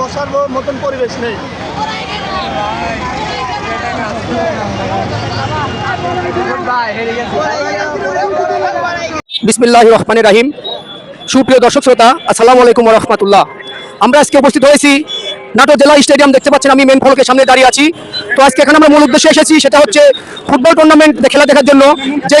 বসার মতন পরিবেশ নেই বিসমিল্লাহ রহমান রাহিম। সুপ্রিয় দর্শক শ্রোতা, আসসালামু আলাইকুম রহমতুল্লাহ। আমরা আজকে উপস্থিত হয়েছি নাটোর জেলা স্টেডিয়াম, দেখতে পাচ্ছেন আমি, মেন ফলকের সামনে দাঁড়িয়ে আছি। তো আজকে এখানে আমরা মূল উদ্দেশ্যে এসেছি, সেটা হচ্ছে ফুটবল টুর্নামেন্ট খেলা দেখার জন্য। যে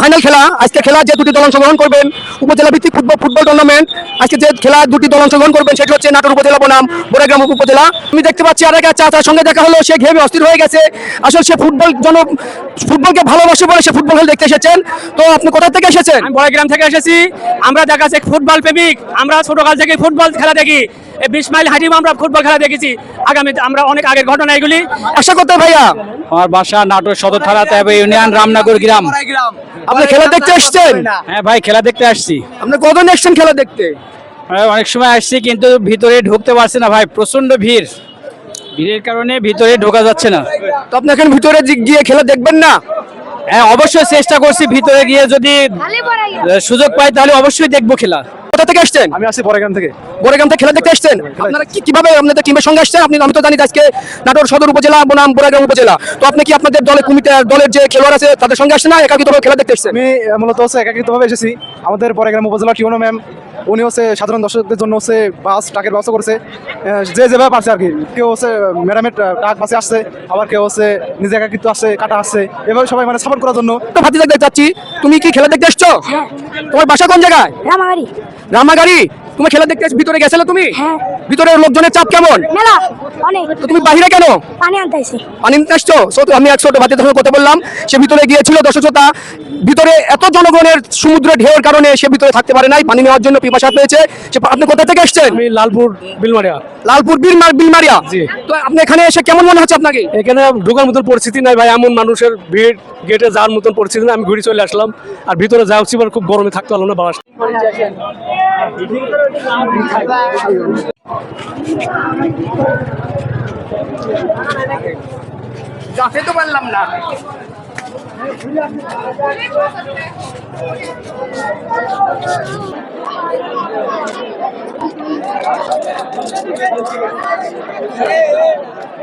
ফাইনাল খেলা, আজকে খেলা যে দুটি দল অংশগ্রহণ করবেন উপজেলা ভিত্তিক ফুটবল ফুটবল টুর্নামেন্ট আজকে যে খেলা দুটি দল অংশগ্রহণ করবেন, সেটি হচ্ছে নাটোর উপজেলা বনাম বোরাগ্রাম উপজেলা। আমি দেখতে পাচ্ছি আর এক চাচার সঙ্গে দেখা হলো, সে ঘেমে অস্থির হয়ে গেছে। আসলে সে ফুটবল জন ফুটবলকে ভালোবাসে বলে সে ফুটবল খেলা দেখতে এসেছেন। তো আপনি কোথা থেকে এসেছেন? আমি বড়গ্রাম থেকে এসেছি। আমরা দেখা যাচ্ছে ফুটবল প্রেমিক। আমরা ছোটকাল থেকে ফুটবল খেলা দেখি। বিশ মাইল হাঁটিও আমরা ফুটবল খেলা দেখেছি। আগামী আমরা অনেক আগের ঘটনা এগুলি। আশা করতে ভাইয়া। আমার বাসা নাটোর সদর থানা তবে ইউনিয়ন রামনগর গ্রাম। আপনি খেলা দেখতে এসেছেন হ্যাঁ ভাই খেলা দেখতে আসছি। আপনি কজন এসেছেন খেলা দেখতে? হ্যাঁ, অনেক সময় আসছি কিন্তু ভিতরে ঢুকতে পারছি না ভাই প্রচণ্ড ভিড়। ভিড়ের কারণে ভিতরে ঢোকা যাচ্ছে না। তো আপনি এখন ভিতরে গিয়ে খেলা দেখবেন না? হ্যাঁ অবশ্যই চেষ্টা করছি ভিতরে গিয়ে যদি সুযোগ পাই তাহলে অবশ্যই দেখব খেলা। কোথা থেকে এসেছেন আমি আসছি বড়গ্রাম থেকে। বড়গ্রাম থেকে খেলা দেখতে এসেছেন আপনারা কি কীভাবে আপনাদের টিমের সঙ্গে আসছেন? আপনি আমি তো জানি আজকে নাটোর সদর উপজেলা বনাম বড়গ্রাম উপজেলা। তো আপনি কি আপনাদের দলের কমিটি দলের যে খেলোয়াড় আছে তাদের সঙ্গে আসছেন না? একাকিতভাবে খেলা দেখতে আসছেন? আমি মূলত হচ্ছে একাকৃতভাবে এসেছি। আমাদের বড়গ্রাম উপজেলা টিউনো ম্যাম উনি হচ্ছে সাধারণ দর্শকদের জন্য হচ্ছে বাস ট্রাকের ব্যবস্থা করেছে। যে যেভাবে পারছে আর কি। কেউ হচ্ছে ম্যাডামের ট্রাক বাসে আসছে আবার কেউ হচ্ছে নিজে একাকৃত আসছে কাটা আসছে। এভাবে সবাই মানে সাপোর্ট করার জন্য। ভাতি দেখতে চাচ্ছি তুমি কি খেলা দেখতে এসছো? তোমার বাসা কোন জায়গায়? রামাগাড়ি। রামাগাড়ি? তুমি খেলা দেখতে এসে ভিতরে গেছিলে তুমি? হ্যাঁ। ভিতরে লোকজনের চাপ কেমন? মেলা অনেক। তো তুমি বাহিরে কেন? পানি আনতে পানি নিতে আসছো? আমি এক ছোট ভাতির সঙ্গে কথা বললাম। সে ভিতরে গিয়েছিল দর্শকতা। ভিতরে এত জনগণের সমুদ্রের ঢেউর কারণে সে ভিতরে থাকতে পারে নাই। পানি নেওয়ার জন্য পিপাসা পেয়েছে। সে আপনি কোথা থেকে এসেছেন? আমি লালপুর বিলমারিয়া। লালপুর বিলমার বিলমারিয়া? জি। তো আপনি এখানে এসে কেমন মনে হচ্ছে আপনাকে? এখানে ঢোকার মতন পরিস্থিতি নাই ভাই। এমন মানুষের ভিড় গেটে যাওয়ার মতন পরিস্থিতি না আমি ঘুরে চলে আসলাম। আর ভিতরে যাওয়া খুব গরমে থাকতে পারলাম না বাবা। যাতে তো পারলাম না।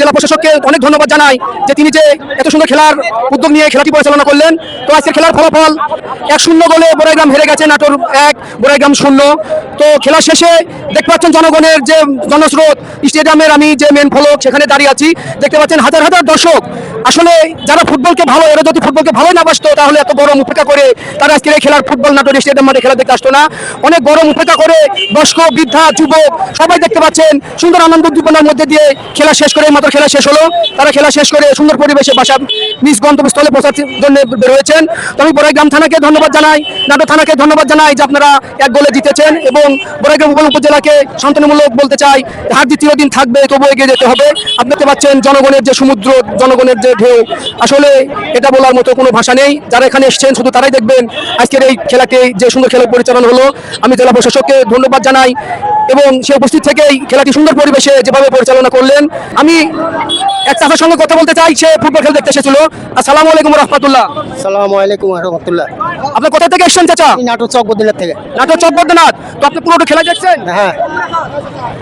জেলা প্রশাসককে অনেক ধন্যবাদ জানাই যে তিনি যে এত সুন্দর খেলার উদ্যোগ নিয়ে খেলাটি পরিচালনা করলেন। তো আজকে খেলার ফলাফল, এক শূন্য গোলে বোরাইগ্রাম হেরে গেছে, নাটোর এক, বোরাইগ্রাম শূন্য। তো খেলা শেষে দেখতে পাচ্ছেন জনগণের যে জনস্রোত, স্টেডিয়ামের আমি যে মেন ফলক, সেখানে দাঁড়িয়ে আছি। দেখতে পাচ্ছেন হাজার হাজার দর্শক। আসলে যারা ফুটবলকে ভালো, এরা যদি ফুটবলকে ভালোই না বাসতো, তাহলে এত গরম উপেক্ষা করে তারা আজকের খেলার ফুটবল, নাটোর স্টেডিয়াম মাঠে খেলা দেখতে আসতো না? অনেক গরম উপেক্ষা করে বয়স্ক, বৃদ্ধা, যুবক, সবাই দেখতে পাচ্ছেন সুন্দর আনন্দ উদ্দীপনার মধ্যে দিয়ে খেলা শেষ করে, মাত্র খেলা শেষ হলো। তারা খেলা শেষ করে সুন্দর পরিবেশে বাসা নিজ গন্তব্যস্থলে পৌঁছার জন্য রয়েছেন। তো আমি বড়াইগ্রাম থানাকে ধন্যবাদ জানাই, নাটোর থানাকে ধন্যবাদ জানাই যে আপনারা এক গোলে জিতেছেন এবং বড়াইগ্রাম উপজেলা উপজেলাকে শান্তনুমূলক বলতে চাই, হার দ্বিতীয় দিন থাকবে তবু এগিয়ে যেতে হবে। আপনি দেখতে পাচ্ছেন জনগণের যে সমুদ্র, জনগণের যে ঢেউ, আসলে এটা বলার মতো কোনো ভাষা নেই। যারা এখানে এসেছেন, শুধু তারাই দেখবেন আজকের এই খেলাটি যে সুন্দর খেলা পরিচালনা হলো। আমি জেলা প্রশাসককে ধন্যবাদ জানাই। এবং সে উপস্থিত থেকেই খেলাটি সুন্দর পরিবেশে যেভাবে পরিচালনা করলেন। আমি এক চাষার সঙ্গে কথা বলতে চাই সে ফুটবল খেলা দেখতে এসেছিল। আসসালামু আলাইকুম রহমতুল্লাহ। সালামু আলাইকুম রহমতুল্লাহ। আপনি কোথা থেকে এসেছেন চাচা? নাটক চক বদিনার থেকে। নাটক চকবর্ধনাথ তো আপনি পুরোটা খেলা দেখছেন? হ্যাঁ।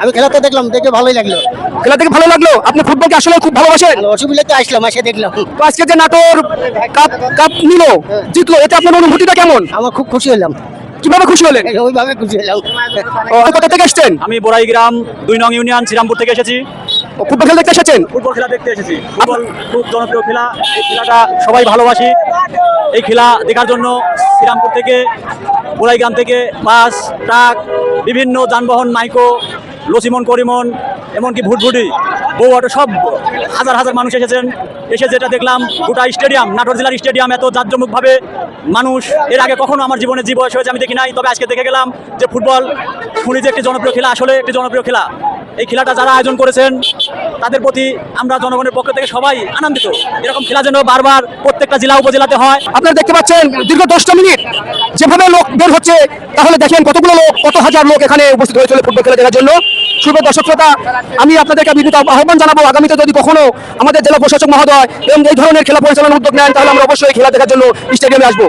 আমি খেলাতে দেখলাম দেখে ভালোই লাগল। খেলা থেকে ভালো লাগল? আপনি ফুটবলকে আসলে খুব ভালোবাসেন। আর অসুবিধাতে আসলাম এসে দেখলাম। তো আজকে যে নাটোর কাপ কাপ নিল জিতলো এতে আপনার অনুভূতিটা কেমন? আমার খুব খুশি হলাম। কীভাবে খুশি হলেন? ওইভাবে খুশি হলাম। ও, কোথা থেকে এসেছেন? আমি বোরাই গ্রাম দুই নং ইউনিয়ন শ্রীরামপুর থেকে এসেছি। ও, ফুটবল খেলা দেখতে এসেছেন? ফুটবল খেলা দেখতে এসেছি। ফুটবল খুব জনপ্রিয় খেলা। এই খেলাটা সবাই ভালোবাসি। এই খেলা দেখার জন্য শ্রীরামপুর থেকে বোরাই গ্রাম থেকে বাস ট্রাক বিভিন্ন যানবাহন মাইকো লসিমন করিমন এমনকি ভুটভুটি, বউ অটো, সব হাজার হাজার মানুষ এসেছেন। এসে যেটা দেখলাম, গোটা স্টেডিয়াম, নাটোর জেলার স্টেডিয়াম এত জাঁকজমকভাবে মানুষ। এর আগে কখনো আমার জীবনে বয়স হয়েছে, আমি দেখি নাই, তবে আজকে দেখে গেলাম যে ফুটবল শুনি যে একটি জনপ্রিয় খেলা, আসলে একটি জনপ্রিয় খেলা। এই খেলাটা যারা আয়োজন করেছেন, তাদের প্রতি আমরা জনগণের পক্ষ থেকে সবাই আনন্দিত। এরকম খেলা যেন বারবার প্রত্যেকটা জেলা উপজেলাতে হয়। আপনারা দেখতে পাচ্ছেন, দীর্ঘ দশটা মিনিট যেভাবে লোক বের হচ্ছে, তাহলে দেখেন কতগুলো লোক, কত হাজার লোক এখানে উপস্থিত হয়েছিল ফুটবল খেলা দেখার জন্য। শুভ দর্শক শ্রোতা আমি আপনাদেরকে বিনীত আহ্বান জানাব। আগামীতে যদি কখনো আমাদের জেলা প্রশাসক মহোদয় এবং এই ধরনের খেলা পরিচালনার উদ্যোগ নেন, তাহলে আমরা অবশ্যই খেলা দেখার জন্য স্টেডিয়ামে আসব।